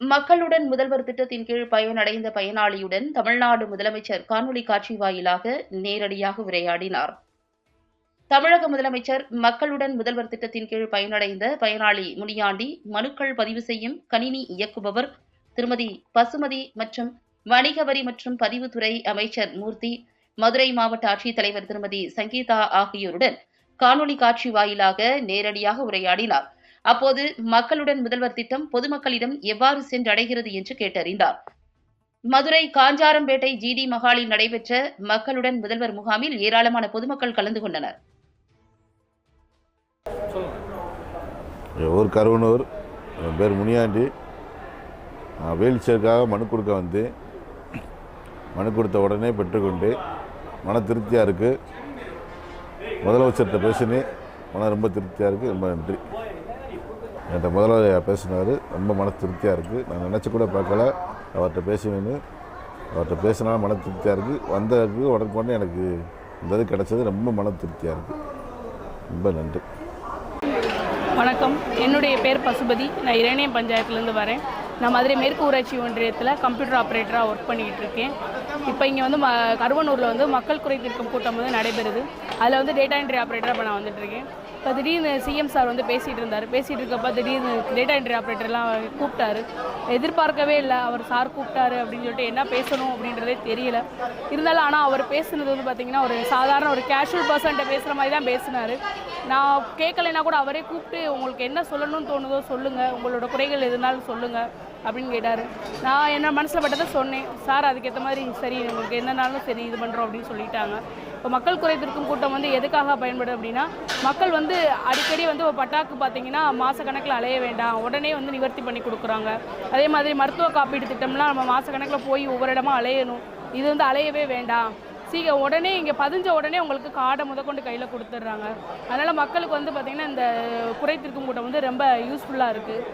மக்களுடன் முதல்வர் திட்டத்தின் கீழ் பயனடைந்த பயனாளியுடன் தமிழ்நாடு முதலமைச்சர் காணொலி காட்சி வாயிலாக நேரடியாக உரையாடினார். தமிழக முதலமைச்சர் மக்களுடன் முதல்வர் திட்டத்தின் கீழ் பயனடைந்த பயனாளி முனியாண்டி மனுக்கள் பதிவு செய்யும் கணினி இயக்குபவர் திருமதி பசுமதி மற்றும் வணிக வரி மற்றும் பதிவுத்துறை அமைச்சர் மூர்த்தி மதுரை மாவட்ட ஆட்சித்தலைவர் திருமதி சங்கீதா ஆகியோருடன் காணொலி காட்சி வாயிலாக நேரடியாக உரையாடினார். அப்போது மக்களுடன் முதல்வர் திட்டம் பொதுமக்களிடம் எவ்வாறு சென்றடைகிறது என்று கேட்டறிந்தார். மதுரை காஞ்சாரம்பேட்டை ஜிடி மகாலில் நடைபெற்ற மக்களுடன் முதல்வர் முகாமில் ஏராளமான பொதுமக்கள் கலந்து கொண்டனர். ஊர் கருவனூர் என் பேர் முனியாண்டி. நான் வீல் சேருக்காக மனு கொடுக்க வந்து மனு கொடுத்த உடனே பெற்றுக்கொண்டு மன திருப்தியாக இருக்குது முதலமைச்சர்கிட்ட பேசினேன். மன ரொம்ப திருப்தியாக இருக்குது ரொம்ப நன்றி. என்கிட்ட முதலாளியாக பேசினார். ரொம்ப மன திருப்தியாக இருக்குது நான் நினச்சி கூட பார்க்கல. அவர்கிட்ட பேசுவேன்னு அவர்கிட்ட பேசினாலும் மன திருப்தியாக இருக்குது வந்ததுக்கு உடனே எனக்கு இந்த இது கிடச்சது ரொம்ப மன திருப்தியாக இருக்குது ரொம்ப நன்றி. வணக்கம். என்னுடைய பேர் பசுபதி. நான் இரணியம் பஞ்சாயத்துலேருந்து வரேன். நான் மதுரை மேற்கு ஊராட்சி ஒன்றியத்தில் கம்ப்யூட்டர் ஆப்ரேட்டராக ஒர்க் பண்ணிக்கிட்டு இருக்கேன். இப்போ இங்கே வந்து ம கருவனூரில் வந்து மக்கள் குறை தீர்க்கும் கூட்டம் வந்து நடைபெறுது. அதில் வந்து டேட்டா என்ட்ரி ஆப்ரேட்டராக இப்போ நான் வந்துட்டுருக்கேன் இப்போ திடீர்னு சிஎம் சார் வந்து பேசிகிட்டு இருந்தார். பேசிகிட்டு இருக்கப்ப திடீர்னு டேட்டா என்ட்ரி ஆப்ரேட்டர்லாம் கூப்பிட்டாரு. எதிர்பார்க்கவே இல்லை. அவர் சார் கூப்பிட்டாரு அப்படின்னு சொல்லிட்டு என்ன பேசணும் அப்படின்றதே தெரியல. இருந்தாலும் ஆனால் அவர் பேசுனது வந்து பார்த்தீங்கன்னா ஒரு சாதாரண ஒரு கேஷுவல் பர்சன்ட்ட பேசுகிற மாதிரி தான் பேசினார். நான் கேட்கலைன்னா கூட அவரே கூப்பிட்டு உங்களுக்கு என்ன சொல்லணும்னு தோணுதோ சொல்லுங்கள் உங்களோட குறைகள் எதுனாலும் சொல்லுங்கள் அப்படின்னு கேட்டார். நான் என்ன மனசில் பட்டதை சொன்னேன். சார் அதுக்கேற்ற மாதிரி சரி உங்களுக்கு என்னன்னாலும் சரி இது பண்ணுறோம் அப்படின்னு சொல்லிட்டாங்க. இப்போ மக்கள் குறை திருக்கும் கூட்டம் வந்து எதுக்காக பயன்படும் அப்படின்னா மக்கள் வந்து அடிக்கடி வந்து ஒரு பட்டாக்கு பார்த்தீங்கன்னா மாதக்கணக்கில் அலைய வேண்டாம் உடனே வந்து நிவர்த்தி பண்ணி கொடுக்குறாங்க. அதே மாதிரி மருத்துவ காப்பீடு திட்டம்லாம் நம்ம மாதக்கணக்கில் போய் ஒவ்வொரு இடமா அலையணும். இது வந்து அலையவே வேண்டாம். சீக்கிரம் உடனே இங்கே பதிஞ்ச உடனே உங்களுக்கு கார்டை முதற்கொண்டு கையில் கொடுத்துட்றாங்க அதனால் மக்களுக்கு வந்து பார்த்திங்கன்னா இந்த குறை கூட்டம் வந்து ரொம்ப யூஸ்ஃபுல்லாக இருக்குது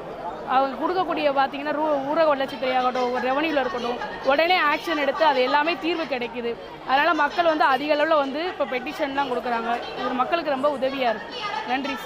அவங்க கொடுக்கக்கூடிய பார்த்தீங்கன்னா ரூ ஊரக வளர்ச்சித்துறையாகட்டும் ரெவன்யூவில் இருக்கட்டும் உடனே ஆக்ஷன் எடுத்து அது எல்லாமே தீர்வு கிடைக்குது. அதனால் மக்கள் வந்து அதிக அளவில் வந்து இப்போ பெட்டிஷன்லாம் கொடுக்குறாங்க. இது மக்களுக்கு ரொம்ப உதவியாக இருக்குது நன்றி.